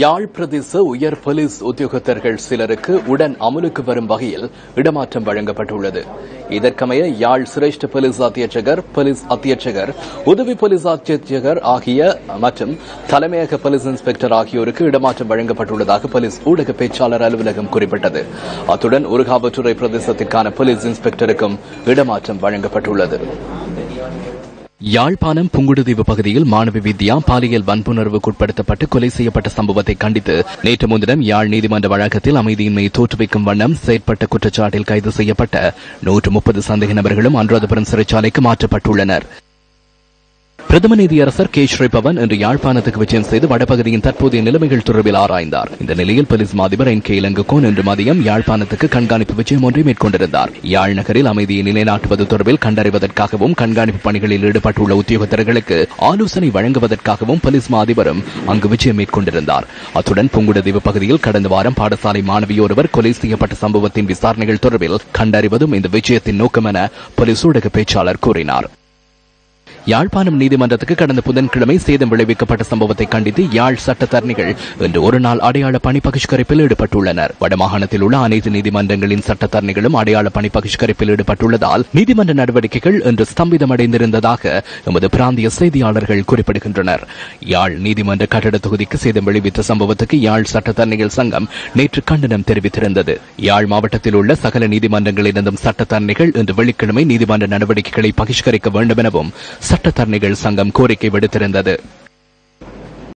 யாழ் பிரதேச உயர் போலீஸ் உத்தியோகத்தர்கள் சிலருக்கு உடன் அமலுக்கு வரும் வகையில் இடமாற்றம் வழங்கப்பட்டுள்ளது. இதற்கமைய யாழ் சிரேஷ்ட போலீஸ் அத்தியட்சகர் போலீஸ் அத்தியட்சகர் உதவி போலீஸ் அத்தியட்சகர் ஆகிய மற்றும் தலைமையக போலீஸ் இன்ஸ்பெக்டர் ஆகியோருக்கு இடமாற்றம் வழங்கப்பட்டுள்ளதாக போலீஸ் ஊடக பேச்சாளர் அலுவலகம் குறிப்பிட்டது. அத்துடன் உருகாவற்றுறை பிரதேசத்திற்கான போலீஸ் இன்ஸ்பெக்டருக்கும் இடமாற்றம் வழங்கப்பட்டுள்ளது. யாழ்ப்பாணம் புங்குடுதீவு பகுதியில் மாணவி வித்யா பாலியல் வன்புணர்வுக்குட்படுத்தப்பட்டு கொலை செய்யப்பட்ட சம்பவத்தை கண்டித்து நேற்று முன்தினம் யாழ் நீதிமன்ற வழக்கத்தில் அமைதியின்மையை தோற்றுவிக்கும் வண்ணம் செயற்பட்ட குற்றச்சாட்டில் கைது செய்யப்பட்ட நூற்று முப்பது சந்தேக நபர்களும் அனுராதபுரம் சிறைச்சாலைக்கு மாற்றப்பட்டுள்ளனர். பிரதம நீதியரசர் கே ஸ்ரீபவன் இன்று யாழ்ப்பாணத்துக்கு விஜயம் செய்து வடபகுதியின் தற்போதைய நிலைமைகள் தொடர்பில் ஆராய்ந்தார். இந்த நிலையில் போலீஸ் மாதிபர் என் கே இலங்குகோன் இன்று மதியம் யாழ்ப்பாணத்துக்கு கண்காணிப்பு விஜயம் ஒன்றை மேற்கொண்டிருந்தார். யாழ் நகரில் அமைதியை நிலைநாட்டுவது தொடர்பில் கண்டறிவதற்காகவும் கண்காணிப்பு பணிகளில் ஈடுபட்டுள்ள உத்தியோகத்தர்களுக்கு ஆலோசனை வழங்குவதற்காகவும் போலீஸ் மாதிபரும் அங்கு விஜயம் மேற்கொண்டிருந்தார். அத்துடன் புங்குடுதீவு பகுதியில் கடந்த வாரம் பாடசாலை மாணவியொருவர் கொலை செய்யப்பட்ட சம்பவத்தின் விசாரணைகள் தொடர்பில் கண்டறிவதும் இந்த விஜயத்தின் நோக்கம் என போலீஸ் ஊடக பேச்சாளர் கூறினார். யாழ்ப்பாணம் நீதிமன்றத்துக்கு கடந்த புதன்கிழமை சேதம் விளைவிக்கப்பட்ட சம்பவத்தை கண்டித்து யாழ் சட்டத்தரணிகள் இன்று ஒரு நாள் அடையாள பணி பகிஷ்கரிப்பில் ஈடுபட்டுள்ளனர். வடமாகாணத்தில் உள்ள அனைத்து நீதிமன்றங்களின் சட்டத்தரணிகளும் அடையாள பணி பகிஷ்கரிப்பில் ஈடுபட்டுள்ளதால் நீதிமன்ற நடவடிக்கைகள் இன்று ஸ்தம்பிதமடைந்திருந்ததாக எமது பிராந்திய செய்தியாளர்கள் குறிப்பிடுகின்றனர். யாழ் நீதிமன்ற கட்டட தொகுதிக்கு சேதம் விளைவித்த சம்பவத்துக்கு யாழ் சட்டத்தரணிகள் சங்கம் நேற்று கண்டனம் தெரிவித்திருந்தது. யாழ் மாவட்டத்தில் உள்ள சகல நீதிமன்றங்களிலிருந்தும் சட்டத்தரணிகள் இன்று வெள்ளிக்கிழமை நீதிமன்ற நடவடிக்கைகளை பகிஷ்கரிக்க வேண்டும் எனவும் சட்டத்தரணிகள் சங்கம் கோரிக்கை விடுத்திருந்தது.